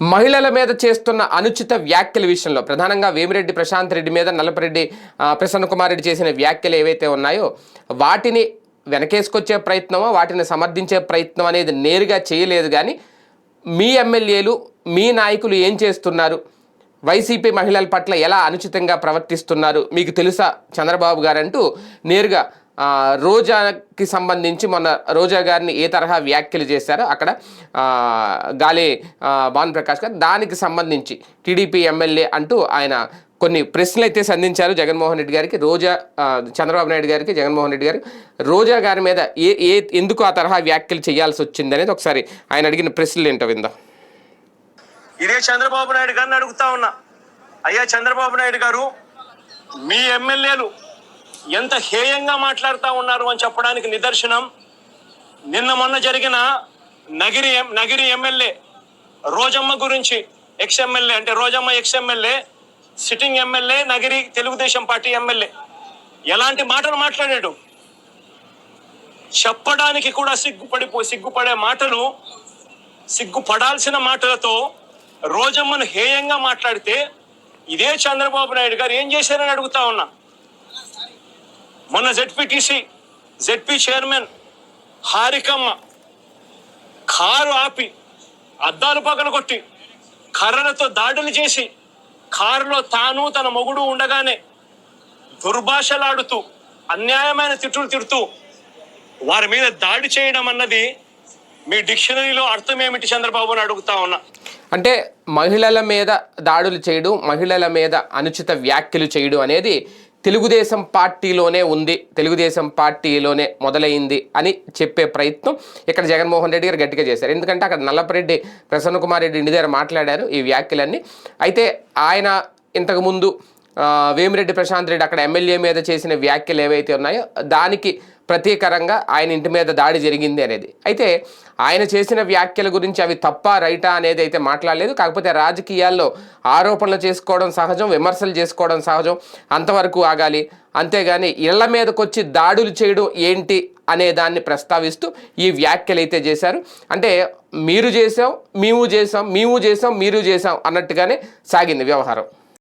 మహిళల మీద చేస్తున్న అనుచిత వ్యాఖ్యల విషయంలో ప్రధానంగా వేమిరెడ్డి ప్రశాంత్ రెడ్డి మీద నల్లపరెడ్డి ప్రసన్న కుమార్ రెడ్డి చేసిన వ్యాఖ్యలు ఏవైతే ఉన్నాయో వాటిని వెనకేసుకొచ్చే ప్రయత్నమో వాటిని సమర్థించే ప్రయత్నం అనేది నేరుగా చేయలేదు. కానీ మీ ఎమ్మెల్యేలు మీ నాయకులు ఏం చేస్తున్నారు? వైసీపీ మహిళల పట్ల ఎలా అనుచితంగా ప్రవర్తిస్తున్నారు? మీకు తెలుసా? చంద్రబాబు గారు అంటూ నేరుగా రోజాకి సంబంధించి మొన్న రోజా గారిని ఏ తరహా వ్యాఖ్యలు చేశారో అక్కడ గాలి భాను ప్రకాష్ గారు దానికి సంబంధించి టీడీపీ ఎమ్మెల్యే అంటూ ఆయన కొన్ని ప్రశ్నలు అయితే సంధించారు జగన్మోహన్ రెడ్డి గారికి రోజా చంద్రబాబు నాయుడు గారికి జగన్మోహన్ రెడ్డి గారికి. రోజా గారి మీద ఏ ఏ ఎందుకు ఆ తరహా వ్యాఖ్యలు చేయాల్సి వచ్చింది అనేది ఒకసారి ఆయన అడిగిన ప్రశ్నలు ఏంటో విందాం. ఇదే చంద్రబాబు నాయుడు గారిని అడుగుతా ఉన్నా. అయ్యా చంద్రబాబు నాయుడు గారు మీ ఎమ్మెల్యేలు ఎంత హేయంగా మాట్లాడుతూ ఉన్నారు అని చెప్పడానికి నిదర్శనం. నిన్న మొన్న జరిగిన నగిరి ఎం- నగిరి ఎమ్మెల్యే రోజమ్మ గురించి ఎక్స్ ఎమ్మెల్యే అంటే Rojamma ex MLA sitting MLA Nagari Telugu Desam party MLA. ఎలాంటి మాటలు మాట్లాడాడు? చెప్పడానికి కూడా సిగ్గుపడిపో సిగ్గుపడే మాటలు సిగ్గుపడాల్సిన మాటలతో రోజమ్మను హేయంగా మాట్లాడితే ఇదే చంద్రబాబు నాయుడు గారు ఏం చేశారని అడుగుతా ఉన్నా. మొన్న జెడ్పీటీసీ జెడ్పీ చైర్మన్ హారికమ్మ కారు ఆపి అద్దాలు పగల కొట్టి కర్రలతో దాడులు చేసి కారులో తాను తన మొగుడు ఉండగానే దుర్భాషలాడుతూ అన్యాయమైన తిట్టులు తిడుతూ వారి మీద దాడి చేయడం అన్నది మీ డిక్షనరీలో అర్థం ఏమిటి చంద్రబాబు అని అడుగుతా ఉన్నా. అంటే మహిళల మీద దాడులు చేయడం మహిళల మీద అనుచిత వ్యాఖ్యలు చేయడం అనేది తెలుగుదేశం పార్టీలోనే ఉంది తెలుగుదేశం పార్టీలోనే మొదలైంది అని చెప్పే ప్రయత్నం ఇక్కడ జగన్మోహన్ రెడ్డి గారు గట్టిగా చేశారు. ఎందుకంటే అక్కడ నల్లపరెడ్డి ప్రసన్న కుమార్ రెడ్డి ఇంటి దగ్గర మాట్లాడారు ఈ వ్యాఖ్యలన్నీ. అయితే ఆయన ఇంతకుముందు వేమిరెడ్డి ప్రశాంత్ రెడ్డి అక్కడ ఎమ్మెల్యే మీద చేసిన వ్యాఖ్యలు ఏవైతే ఉన్నాయో దానికి ప్రతీకరంగా ఆయన ఇంటి మీద దాడి జరిగింది అనేది. అయితే ఆయన చేసిన వ్యాఖ్యల గురించి అవి తప్ప రైటా అనేది అయితే మాట్లాడలేదు. కాకపోతే రాజకీయాల్లో ఆరోపణలు చేసుకోవడం సహజం విమర్శలు చేసుకోవడం సహజం. అంతవరకు ఆగాలి. అంతేగాని ఇళ్ళ మీదకొచ్చి దాడులు చేయడం ఏంటి అనే దాన్ని ప్రస్తావిస్తూ ఈ వ్యాఖ్యలు అయితే చేశారు. అంటే మీరు చేసాం మేము చేసాం మేము చేసాం మీరు చేసాం అన్నట్టుగానే సాగింది వ్యవహారం.